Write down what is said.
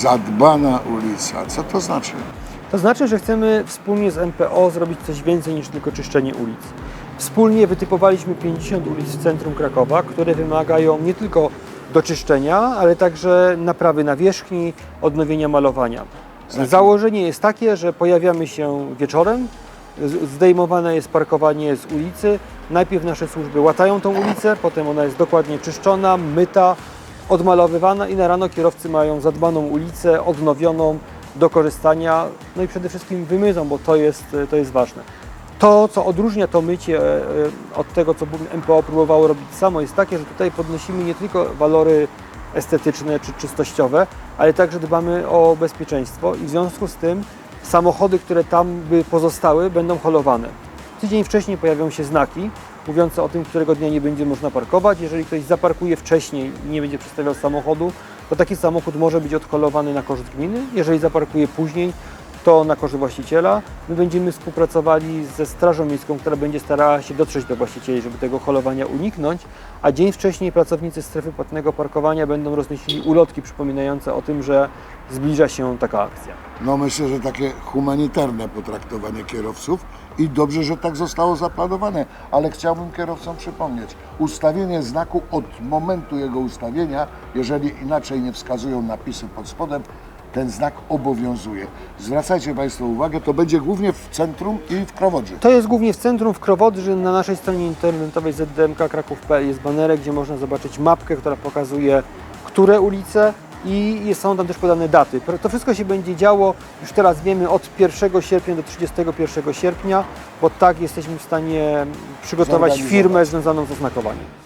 Zadbana ulica. Co to znaczy? To znaczy, że chcemy wspólnie z MPO zrobić coś więcej niż tylko czyszczenie ulic. Wspólnie wytypowaliśmy 50 ulic w centrum Krakowa, które wymagają nie tylko doczyszczenia, ale także naprawy nawierzchni, odnowienia malowania. Znaczy- Założenie jest takie, że pojawiamy się wieczorem, zdejmowane jest parkowanie z ulicy. Najpierw nasze służby łatają tą ulicę, potem ona jest dokładnie czyszczona, myta, odmalowywana i na rano kierowcy mają zadbaną ulicę, odnowioną do korzystania, no i przede wszystkim wymyzą, bo to jest, to jest ważne. To, co odróżnia to mycie e, e, od tego, co MPO próbowało robić samo, jest takie, że tutaj podnosimy nie tylko walory estetyczne czy czystościowe, ale także dbamy o bezpieczeństwo i w związku z tym samochody, które tam by pozostały, będą holowane. Tydzień wcześniej pojawią się znaki mówiące o tym, którego dnia nie będzie można parkować. Jeżeli ktoś zaparkuje wcześniej i nie będzie przedstawiał samochodu, to taki samochód może być odholowany na koszt gminy. Jeżeli zaparkuje później, to na koszt właściciela. My będziemy współpracowali ze Strażą Miejską, która będzie starała się dotrzeć do właścicieli, żeby tego holowania uniknąć, a dzień wcześniej pracownicy strefy płatnego parkowania będą roznosili ulotki przypominające o tym, że zbliża się taka akcja. No myślę, że takie humanitarne potraktowanie kierowców i dobrze, że tak zostało zaplanowane, ale chciałbym kierowcom przypomnieć, ustawienie znaku od momentu jego ustawienia, jeżeli inaczej nie wskazują napisy pod spodem, ten znak obowiązuje. Zwracajcie Państwo uwagę, to będzie głównie w centrum i w Krowodrzy. To jest głównie w centrum, w Krowodrzy. Na naszej stronie internetowej zdmkkraków.pl jest banerek, gdzie można zobaczyć mapkę, która pokazuje, które ulice i są tam też podane daty. To wszystko się będzie działo, już teraz wiemy, od 1 sierpnia do 31 sierpnia, bo tak jesteśmy w stanie przygotować firmę związaną z oznakowaniem.